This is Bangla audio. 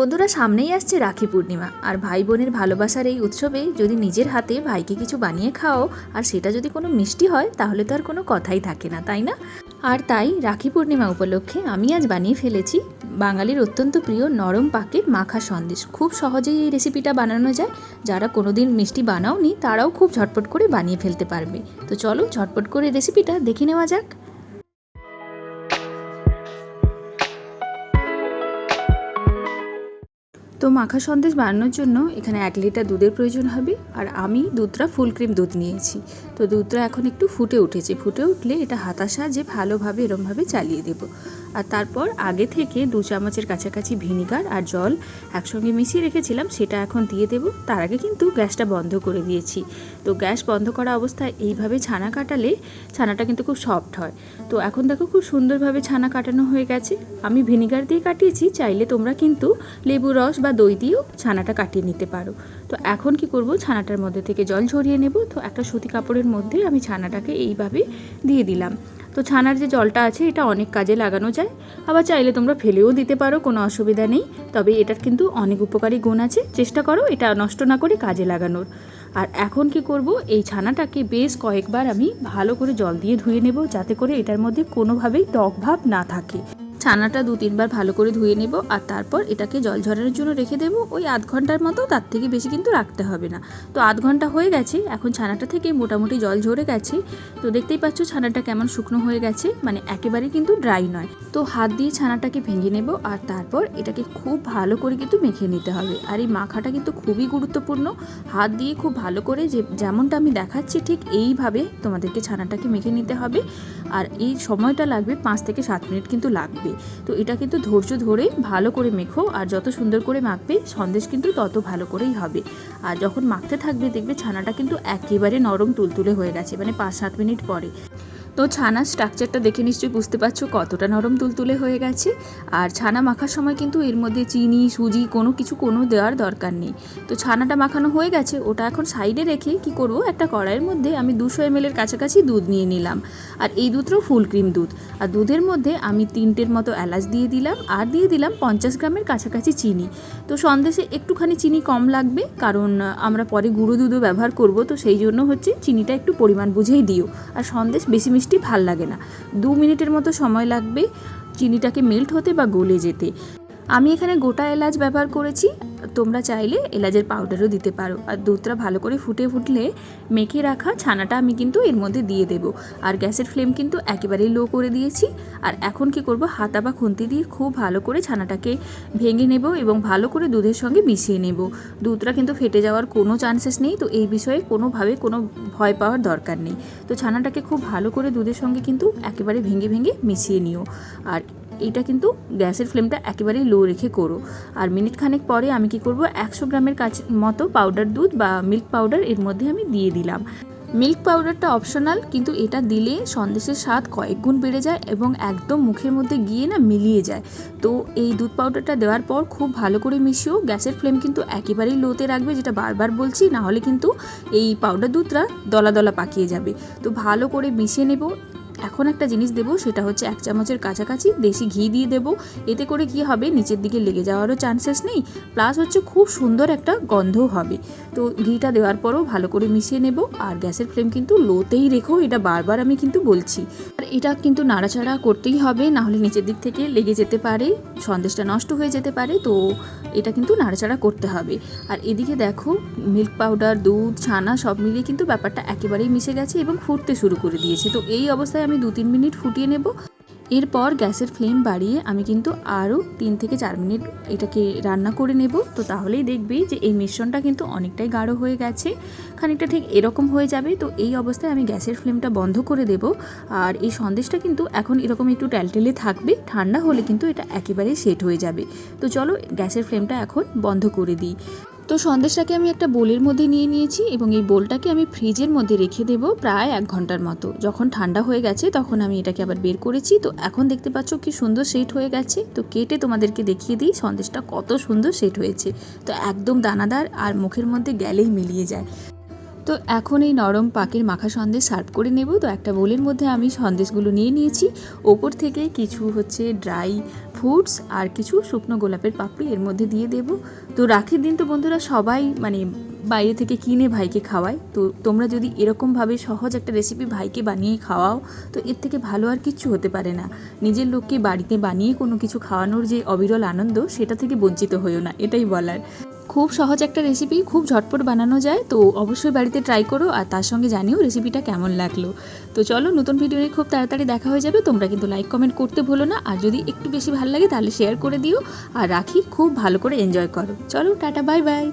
বন্ধুরা সামনেই আসছে রাখি পূর্ণিমা, আর ভাই বোনের ভালোবাসার এই উৎসবে যদি নিজের হাতে ভাইকে কিছু বানিয়ে খাও আর সেটা যদি কোনো মিষ্টি হয়, তাহলে তো আর কোনো কথাই থাকে না, তাই না? আর তাই রাখি পূর্ণিমা উপলক্ষে আমি আজ বানিয়ে ফেলেছি বাঙালির অত্যন্ত প্রিয় নরম পাকের মাখা সন্দেশ। খুব সহজেই এই রেসিপিটা বানানো যায়। যারা কোনোদিন মিষ্টি বানাওনি, তারাও খুব ঝটপট করে বানিয়ে ফেলতে পারবে। তো চলো ঝটপট করে রেসিপিটা দেখে নেওয়া যাক। মাখা সন্দেশ বানানোর জন্য এখানে এক লিটার দুধের প্রয়োজন হবে। আর আমি দুধটা ফুল ক্রিম দুধ নিয়েছি। তো দুধটা এখন একটু ফুটে উঠেছে। ফুটে উঠলে এটা হাতাশা যে ভালোভাবে, এরমভাবে চালিয়ে দেব। আর তারপর আগে থেকে দু চামচের কাছাকাছি ভিনিগার আর জল একসঙ্গে মিশিয়ে রেখেছিলাম, সেটা এখন দিয়ে দেব। তার আগে কিন্তু গ্যাসটা বন্ধ করে দিয়েছি। তো গ্যাস বন্ধ করা অবস্থায় এইভাবে ছানা কাটালে ছানাটা কিন্তু খুব সফট হয়। তো এখন দেখো খুব সুন্দরভাবে ছানা কাটানো হয়ে গেছে। আমি ভিনিগার দিয়ে কাটিয়েছি, চাইলে তোমরা কিন্তু লেবু রস বা দই দিয়েও ছানাটা কাটিয়ে নিতে পারো। তো এখন কি করব, ছানাটার মধ্যে থেকে জল ঝরিয়ে নেব। তো একটা সুতি কাপড়ের মধ্যে আমি ছানাটাকে এইভাবে দিয়ে দিলাম। তো ছানার যে জলটা আছে, এটা অনেক কাজে লাগানো যায়। আবার চাইলে তোমরা ফেলেও দিতে পারো, কোনো অসুবিধা নেই। তবে এটার কিন্তু অনেক উপকারী গুণ আছে। চেষ্টা করো এটা নষ্ট না করে কাজে লাগানোর। আর এখন কি করব, এই ছানাটাকে বেশ কয়েকবার আমি ভালো করে জল দিয়ে ধুয়ে নেব, যাতে করে এটার মধ্যে কোনোভাবেই টক ভাব না থাকে। ছানাটা দু তিনবার ভালো করে ধুয়ে নেব আর তারপর এটাকে জল ঝরানোর জন্য রেখে দেবো। ওই আধ ঘণ্টার মতো তার থেকে বেশি কিন্তু রাখতে হবে না। তো আধ ঘণ্টা হয়ে গেছে, এখন ছানাটা থেকে মোটামুটি জল ঝরে গেছে। তো দেখতেই পাচ্ছ ছানাটা কেমন শুকনো হয়ে গেছে মানে একেবারে কিন্তু ড্রাই নয়। তো হাত দিয়ে ছানাটাকে ভেঙে নেব আর তারপর এটাকে খুব ভালো করে কিন্তু মেখে নিতে হবে। আর এই মাখাটা কিন্তু খুবই গুরুত্বপূর্ণ। হাত দিয়ে খুব ভালো করে যে, যেমনটা আমি দেখাচ্ছি ঠিক এইভাবে তোমাদেরকে ছানাটাকে মেখে নিতে হবে। আর এই সময়টা লাগবে পাঁচ থেকে সাত মিনিট কিন্তু লাগবে। তো এটা কিন্তু ধৈর্য ধরে ভালো করে মেখো আর যত সুন্দর করে মাখবে, সন্দেশ কিন্তু তত ভালো করেই হবে। আর যখন মাখতে থাকবে, দেখবে ছানাটা কিন্তু একেবারে নরম তুলতুলে হয়ে গেছে মানে পাঁচ সাত মিনিট পরে। তো ছানার স্ট্রাকচারটা দেখে নিশ্চয়ই বুঝতে পারছ কতটা নরম তুলতুলে হয়ে গেছে। আর ছানা মাখার সময় কিন্তু এর মধ্যে চিনি, সুজি কোনো কিছু কোনো দেওয়ার দরকার নেই। তো ছানাটা মাখানো হয়ে গেছে, ওটা এখন সাইডে রেখে কি করব, একটা কড়াইয়ের মধ্যে আমি দুশো এম এর কাছাকাছি দুধ নিয়ে নিলাম। আর এই দুধটাও ফুল ক্রিম দুধ। আর দুধের মধ্যে আমি তিনটের মতো এলাচ দিয়ে দিলাম, আর দিয়ে দিলাম পঞ্চাশ গ্রামের কাছাকাছি চিনি। তো সন্দেশে একটুখানি চিনি কম লাগবে, কারণ আমরা পরে গুঁড়ো দুধও ব্যবহার করব, তো সেই জন্য হচ্ছে চিনিটা একটু পরিমাণ বুঝেই দিও। আর সন্দেশ বেশি মিষ্টি ভালো লাগে না। দু মিনিটের মতো সময় লাগবে চিনিটাকে মেল্ট হতে বা গলে যেতে। আমি এখানে গোটা এলাচ ব্যবহার করেছি, তোমরা চাইলে এলাচের পাউডারও দিতে পারো। আর দুধটা ভালো করে ফুটে ফুটলে মেখে রাখা ছানাটা আমি কিন্তু এর মধ্যে দিয়ে দেব। আর গ্যাসের ফ্লেম কিন্তু একেবারেই লো করে দিয়েছি। আর এখন কি করব, হাতা বা খুন্তি দিয়ে খুব ভালো করে ছানাটাকে ভেঙে নেব এবং ভালো করে দুধের সঙ্গে মিশিয়ে নেব। দুধটা কিন্তু ফেটে যাওয়ার কোনো চান্সেস নেই, তো এই বিষয়ে কোনোভাবে কোনো ভয় পাওয়ার দরকার নেই। তো ছানাটাকে খুব ভালো করে দুধের সঙ্গে কিন্তু একেবারে ভেঙে ভেঙে মিশিয়ে নিও। আর এইটা কিন্তু গ্যাসের ফ্লেমটা একেবারেই লো রেখে করো। আর মিনিট খানেক পরে আমি কি করব? একশো গ্রামের কাছে মতো পাউডার দুধ বা মিল্ক পাউডার এর মধ্যে আমি দিয়ে দিলাম। মিল্ক পাউডারটা অপশনাল কিন্তু এটা দিলে সন্দেশের স্বাদ কয়েক গুণ বেড়ে যায় এবং একদম মুখের মধ্যে গিয়ে না মিলিয়ে যায়। তো এই দুধ পাউডারটা দেওয়ার পর খুব ভালো করে মিশিয়েও গ্যাসের ফ্লেম কিন্তু একেবারেই লোতে রাখবে, যেটা বারবার বলছি না হলে কিন্তু এই পাউডার দুধটা দলা দলা পাকিয়ে যাবে। তো ভালো করে মিশিয়ে নেব। এখন একটা জিনিস দেবো, সেটা হচ্ছে এক চামচের কাছাকাছি দেশি ঘি দিয়ে দেবো। এতে করে কি হবে, নিচের দিকে লেগে যাওয়ারও চান্সেস নেই প্লাস হচ্ছে খুব সুন্দর একটা গন্ধও হবে। তো ঘিটা দেওয়ার পরও ভালো করে মিশিয়ে নেব, আর গ্যাসের ফ্লেম কিন্তু লোতেই রেখো, এটা বারবার আমি কিন্তু বলছি। আর এটা কিন্তু নাড়াচাড়া করতেই হবে, না হলে নিচের দিক থেকে লেগে যেতে পারে, সন্দেশটা নষ্ট হয়ে যেতে পারে, তো এটা কিন্তু নাড়াচাড়া করতে হবে। আর এদিকে দেখো মিল্ক পাউডার দুধ, ছানা সব মিলিয়ে কিন্তু ব্যাপারটা একেবারেই মিশে গেছে এবং ফুটতে শুরু করে দিয়েছে। তো এই অবস্থায় আমি দু তিন মিনিট ফুটিয়ে নেব। এরপর গ্যাসের ফ্লেম বাড়িয়ে আমি কিন্তু আরও তিন থেকে চার মিনিট এটাকে রান্না করে নেব। তো তাহলেই দেখবি যে এই মিশ্রণটা কিন্তু অনেকটাই গাঢ় হয়ে গেছে। খানিকটা ঠিক এরকম হয়ে যাবে। তো এই অবস্থায় আমি গ্যাসের ফ্লেমটা বন্ধ করে দেব। আর এই সন্দেশটা কিন্তু এখন এরকম একটু ট্যালটেলে থাকবে। ঠান্ডা হলে কিন্তু এটা একেবারেই সেট হয়ে যাবে। তো চলো গ্যাসের ফ্লেমটা এখন বন্ধ করে দিই। তো সন্দেশটাকে আমি একটা বোলের মধ্যে নিয়ে নিয়েছি এবং এই বোলটাকে আমি ফ্রিজের মধ্যে রেখে দেব প্রায় এক ঘণ্টার মতো। যখন ঠান্ডা হয়ে গেছে তখন আমি এটাকে আবার বের করেছি। তো এখন দেখতে পাচ্ছ কি সুন্দর সেট হয়ে গেছে। তো কেটে তোমাদেরকে দেখিয়ে দিই সন্দেশটা কত সুন্দর সেট হয়েছে। তো একদম দানাদার আর মুখের মধ্যে গেলেই মিলিয়ে যায়। তো এখন এই নরম পাকের মাখা সন্দেশ সার্ভ করে নেব। তো একটা বোলের মধ্যে আমি সন্দেশগুলো নিয়ে নিয়েছি। ওপর থেকে কিছু হচ্ছে ড্রাই ফ্রুটস আর কিছু শুকনো গোলাপের পাপড়ি এর মধ্যে দিয়ে দেব। তো রাখির দিন তো বন্ধুরা সবাই মানে বাইরে থেকে কিনে ভাইকে খাওয়ায়। তো তোমরা যদি এরকমভাবে সহজ একটা রেসিপি ভাইকে বানিয়ে খাওয়াও, তো এর থেকে ভালো আর কিচ্ছু হতে পারে না। নিজের লোককে বাড়িতে বানিয়ে কোনো কিছু খাওয়ানোর যে অবিরল আনন্দ, সেটা থেকে বঞ্চিত হইও না, এটাই বলার। খুব সহজ একটা রেসিপি খুব ঝটপট বানানো যায়, তো অবশ্যই বাড়িতে ট্রাই করো আর তার সঙ্গে জানিও রেসিপিটা কেমন লাগল। তো চলো, নতুন ভিডিও নিয়ে খুব তাড়াতাড়ি দেখা হয়ে যাবে, তোমরা কিন্তু লাইক কমেন্ট করতে ভুলো না, আর যদি একটু বেশি ভালো লাগে তাহলে শেয়ার করে দিও, আর রাখি, খুব ভালো করে এনজয় করো। চলো, টাটা বাই বাই